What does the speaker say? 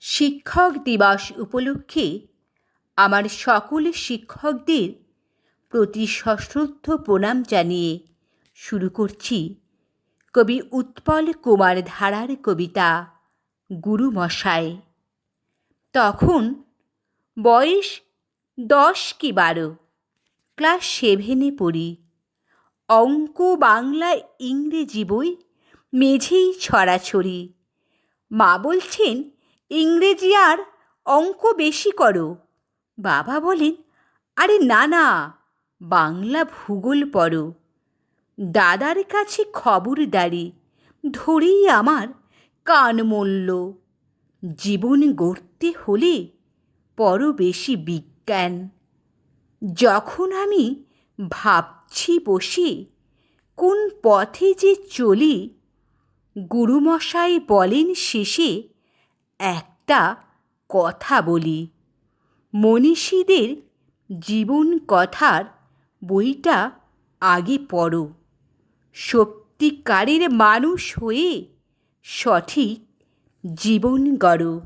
শিক্ষক দিবস উপলক্ষে আমার সকল শিক্ষকদের প্রতি সশ্রদ্ধ প্রণাম জানিয়ে শুরু করছি কবি উৎপল কুমার ধারার কবিতা গুরুমশায়। তখন বয়স দশ কি বারো, ক্লাস সেভেনে পড়ি। অঙ্ক, বাংলা, ইংরেজি বই মেঝেই ছড়াছড়ি। মা বলছেন ইংরেজি আর অঙ্ক বেশি করো। বাবা বলেন, আরে না না, বাংলা ভূগোল পড়ো। দাদার কাছে খবরদারি ধরেই আমার কান মূল্য। জীবন গড়তে হলে পর বেশি বিজ্ঞান। যখন আমি ভাবছি বসে, কোন পথে যে চলি, গুরুমশাই বলেন শেষে একটা কথা বলি। মনীষীদের জীবন কথার বইটা আগে পড়ো। সত্যিকারের মানুষ হয়ে সঠিক জীবন গড়ো।